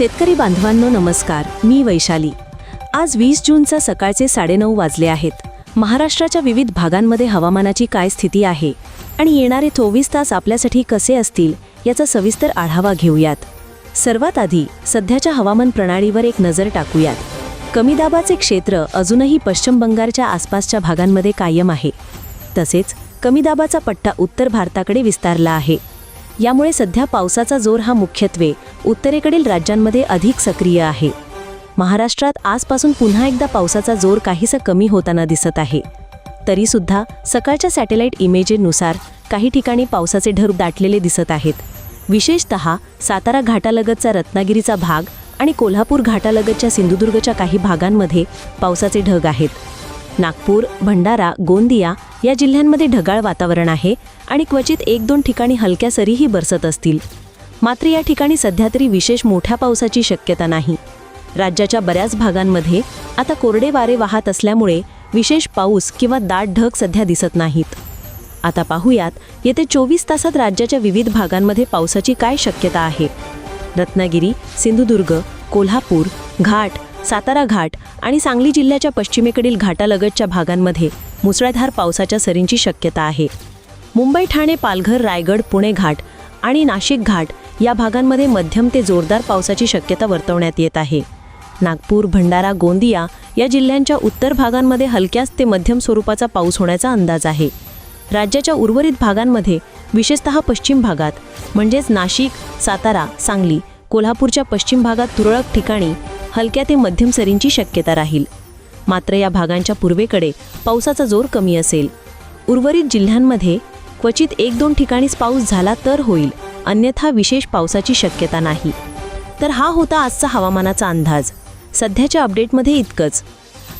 शेतकरी बांधवांनो नमस्कार मी वैशाली. आज वीस जूनचा सकाळचे साडेनऊ वाजले आहेत. महाराष्ट्राच्या विविध भागांमध्ये हवामानाची काय स्थिती आहे आणि येणारे चोवीस तास आपल्यासाठी कसे असतील याचा सविस्तर आढावा घेऊयात. सर्वात आधी सध्याच्या हवामान प्रणालीवर एक नजर टाकूयात. कमी दाबाचे क्षेत्र अजूनही पश्चिम बंगालच्या आसपासच्या भागांमध्ये कायम आहे. तसेच कमी दाबाचा पट्टा उत्तर भारताकडे विस्तारला आहे. यामुळे सध्या पावसाचा जोर हा मुख्यत्वे उत्तरेकडील राज्यांमध्ये अधिक सक्रिय आहे. महाराष्ट्रात आजपासून पुन्हा एकदा पावसाचा जोर काहीसा कमी होताना दिसत आहे. तरीसुद्धा सकाळच्या सॅटेलाईट इमेजेनुसार काही ठिकाणी पावसाचे ढग दाटलेले दिसत आहेत. विशेषत सातारा घाटालगतचा रत्नागिरीचा भाग आणि कोल्हापूर घाटालगतच्या सिंधुदुर्गच्या काही भागांमध्ये पावसाचे ढग आहेत. नागपूर भंडारा गोंदिया या जिल्ह्यांमध्ये ढगाळ वातावरण आहे आणि क्वचित एक दोन ठिकाणी हलक्या सरीही बरसत असतील. मात्र या ठिकाणी सध्या तरी विशेष मोठ्या पावसाची शक्यता नाही. राज्याच्या बऱ्याच भागांमध्ये आता कोरडे वारे वाहत असल्यामुळे विशेष पाऊस किंवा दाट ढग सध्या दिसत नाहीत. आता पाहूयात येते चोवीस तासात राज्याच्या विविध भागांमध्ये पावसाची काय शक्यता आहे? रत्नागिरी सिंधुदुर्ग कोल्हापूर घाट सातारा घाट आणि सांगली जिल्ह्याच्या पश्चिमेकडील घाटालगतच्या भागांमध्ये मुसळधार पावसाच्या सरींची शक्यता आहे. मुंबई ठाणे पालघर रायगड पुणे घाट आणि नाशिक घाट या भागांमध्ये मध्यम ते जोरदार पावसाची शक्यता वर्तवण्यात येत आहे. नागपूर भंडारा गोंदिया या जिल्ह्यांच्या उत्तर भागांमध्ये हलक्याच ते मध्यम स्वरूपाचा पाऊस होण्याचा अंदाज आहे. राज्याच्या उर्वरित भागांमध्ये विशेषतः पश्चिम भागात म्हणजेच नाशिक सातारा सांगली कोल्हापूरच्या पश्चिम भागात तुरळक ठिकाणी हलक्या ते मध्यम सरींची शक्यता राहील. मात्र या भागांच्या पूर्वेकडे पावसाचा जोर कमी असेल. उर्वरित जिल्ह्यांमध्ये क्वचित एक दोन ठिकाणीच पाऊस झाला तर होईल अन्यथा विशेष पावसाची शक्यता नाही. तर हा होता आजचा हवामानाचा अंदाज. सध्याच्या अपडेटमध्ये इतकंच.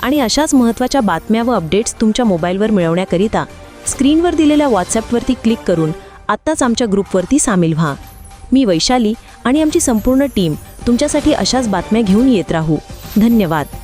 आणि अशाच महत्त्वाच्या बातम्या व अपडेट्स तुमच्या मोबाईलवर मिळवण्याकरिता स्क्रीनवर दिलेल्या व्हॉट्सॲपवरती क्लिक करून आत्ताच आमच्या ग्रुपवरती सामील व्हा. मी वैशाली आणि आमची संपूर्ण टीम तुमच्यासाठी अशाच बातम्या घेऊन येत राहू. धन्यवाद.